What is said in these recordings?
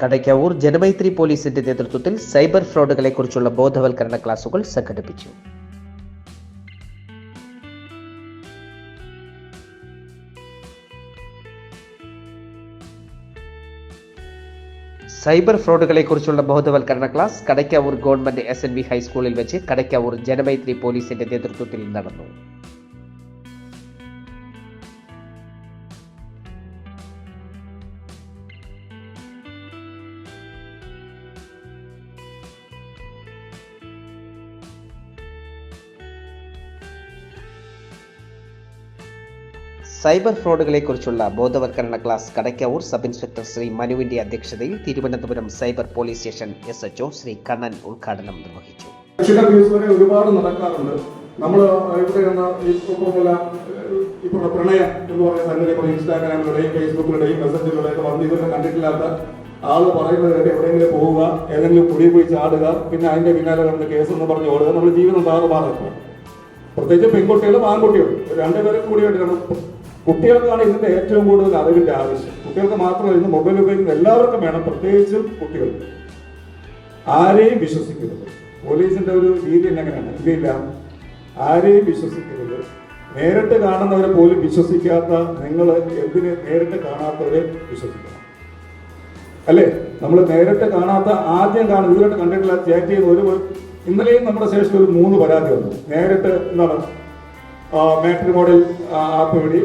കടയ്ക്കാവൂർ ജനമൈത്രി പോലീസിന്റെ നേതൃത്വത്തിൽ സൈബർ ഫ്രോഡുകളെക്കുറിച്ചുള്ള ബോധവൽക്കരണ ക്ലാസുകൾ സംഘടിപ്പിച്ചു. സൈബർ ഫ്രോഡുകളെക്കുറിച്ചുള്ള ബോധവൽക്കരണ class Kadakkavoor government S N V ഹൈസ്കൂളിൽ വെച്ച് കടയ്ക്കാവൂർ ജനമൈത്രി പോലീസിന്റെ നേതൃത്വത്തിൽ നടന്നു. സൈബർ ഫ്രോഡുകളെക്കുറിച്ചുള്ള ബോധവൽക്കരണ class Kadakkavoor sub inspector Shri മനുവിന്റെ അധ്യക്ഷതയിൽ Thiruvananthapuram cyber police station S HO Shri Kannan ഉദ്ഘാടനം നിർവഹിച്ചു. ഒരുപാട് നടക്കാറുണ്ട്. നമ്മൾ ഇപ്പോൾ പ്രണയം എന്ന് പറയുന്ന സംഗതി ഇപ്പോൾ ഇൻസ്റ്റാഗ്രാമിലൂടെയും ഫേസ്ബുക്കിലൂടെയും മെസ്സേജിലൂടെയും വന്ന് ഇതൊക്കെ കണ്ടിട്ടില്ലാത്ത ആൾ പറയുന്നത് കേട്ട് എവിടെയെങ്കിലും പോവുക ഏതെങ്കിലും കുടി പോയി ചാടുക പിന്നെ അതിന്റെ പിന്നാലെ കണ്ട് കേസ് എന്ന് പറഞ്ഞ് ഓടുക നമ്മൾ ജീവിതം താറുമാറാക്കുക പ്രത്യേകിച്ച് പെൺകുട്ടികളും ആൺകുട്ടികളും രണ്ടുപേരും കൂടി വേണ്ടിയാണ് കുട്ടികൾക്കാണ് ഇതിന്റെ ഏറ്റവും കൂടുതൽ അറിവിന്റെ ആവശ്യം. കുട്ടികൾക്ക് മാത്രമല്ല ഇന്ന് മൊബൈൽ ഉപയോഗിക്കുന്ന എല്ലാവർക്കും വേണം പ്രത്യേകിച്ചും കുട്ടികൾ ആരെയും വിശ്വസിക്കരുത്. പോലീസിന്റെ ഒരു രീതി എങ്ങനെയാണ് ഇല്ല ആരെയും വിശ്വസിക്കരുത്. നേരിട്ട് കാണുന്നവരെ പോലും വിശ്വസിക്കാത്ത നിങ്ങൾ എന്തിനെ നേരിട്ട് കാണാത്തവരെ വിശ്വസിക്കണം. അല്ലേ? നമ്മൾ നേരിട്ട് കാണാത്ത ആദ്യം കാണുന്ന ഇതുവരെ കണ്ടിട്ടില്ല ചാറ്റ് ചെയ്ത് ഒരു ഇന്നലെയും നമ്മുടെ ശേഷം ഒരു മൂന്ന് പരാതി വന്നു. നേരിട്ട് എന്താണ്? മാട്രി മോഡൽ ആപ്പ് വഴി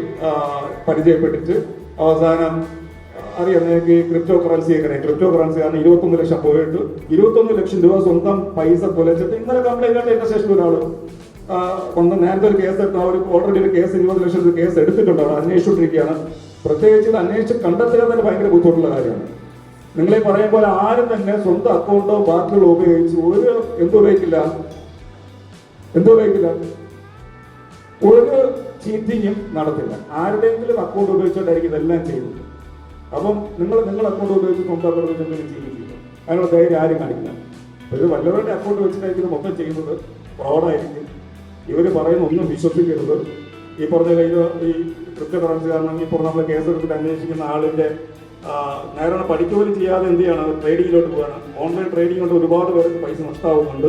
പരിചയപ്പെട്ടിട്ട് അവസാനം അറിയാം നിങ്ങൾക്ക് ഈ ക്രിപ്റ്റോ കറൻസി എങ്ങനെ? ക്രിപ്റ്റോ കറൻസി കാരണം ഇരുപത്തൊന്ന് ലക്ഷം പോയിട്ട്. ഇരുപത്തൊന്ന് ലക്ഷം രൂപ സ്വന്തം പൈസ തൊലച്ചിട്ട് ഇന്നലെ കംപ്ലൈന്റ് ആയിട്ട് എന്റെ ശേഷം ഒരാൾ. ആ, ഒന്ന് നേരത്തെ ഒരു കേസ് എടുത്ത ഒരു ഓൾറെഡി ഒരു കേസ് ഇരുപത് ലക്ഷം രൂപ കേസ് എടുത്തിട്ടുണ്ട്. അവിടെ അന്വേഷിച്ചുകൊണ്ടിരിക്കുകയാണ്. പ്രത്യേകിച്ച് ഇത് അന്വേഷിച്ച് കണ്ടെത്തുക തന്നെ ഭയങ്കര ബുദ്ധിമുട്ടുള്ള കാര്യമാണ്. നിങ്ങളെ പറയുമ്പോൾ ആരും തന്നെ സ്വന്തം അക്കൗണ്ടോ ബാക്കിയുള്ള ഉപയോഗിച്ച് ഒരു എന്തുപയോഗിക്കില്ല? എന്തുപയോഗിക്കില്ല? ഒരു ചീറ്റിങ്ങും നടത്തില്ല. ആരുടെയെങ്കിലും അക്കൗണ്ട് ഉപയോഗിച്ചുകൊണ്ടായിരിക്കും ഇതെല്ലാം ചെയ്യുന്നത് അപ്പം നിങ്ങൾ നിങ്ങളുടെ അക്കൗണ്ട് ഉപയോഗിച്ച് സ്വന്തം എന്തെങ്കിലും ചെയ്യുന്നില്ല അതിനുള്ള ധൈര്യം ആരും കാണിക്കില്ല. ഒരു വല്ലവരുടെ അക്കൗണ്ട് വെച്ചിട്ടായിരിക്കും മൊത്തം ചെയ്യുന്നത്. ഫ്രോഡായിരിക്കും ഇവർ പറയുന്ന ഒന്നും വിശ്വസിക്കരുത്. ഈ പറഞ്ഞ കയ്യിൽ ഈ ക്രിപ്റ്റോ കറൻസി കാരണം ഈ പറഞ്ഞ നമ്മൾ കേസെടുത്തിട്ട് അന്വേഷിക്കുന്ന ആളിന്റെ നേരെ പഠിക്കുപോലും ചെയ്യാതെ എന്ത് ചെയ്യണം? ട്രേഡിങ്ങിലോട്ട് പോകണം ഓൺലൈൻ ട്രേഡിംഗ് കൊണ്ട് ഒരുപാട് പേർക്ക് പൈസ നഷ്ടമാവുന്നുണ്ട്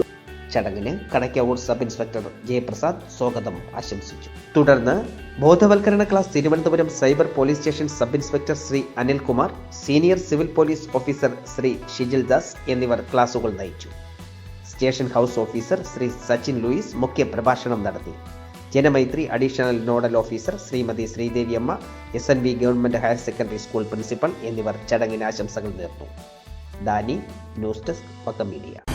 ചടങ്ങിന് കടയ്ക്കാവൂർ സബ് ഇൻസ്പെക്ടർ ജയപ്രസാദ് സ്വാഗതം ആശംസിച്ചു. തുടർന്ന് ബോധവൽക്കരണ class Thiruvananthapuram cyber police station sub inspector Shri Anilkumar senior civil police officer Shri Shijil Das എന്നിവർ ക്ലാസുകൾ നയിച്ചു. Station house officer Shri Sachin Louis മുഖ്യ പ്രഭാഷണം നടത്തി. Janamaithri additional nodal officer Shrimati Sreedevi Amma S N V government higher secondary school principal എന്നിവർ ചടങ്ങിന് ആശംസകൾ നേർന്നു. Dani news desk media.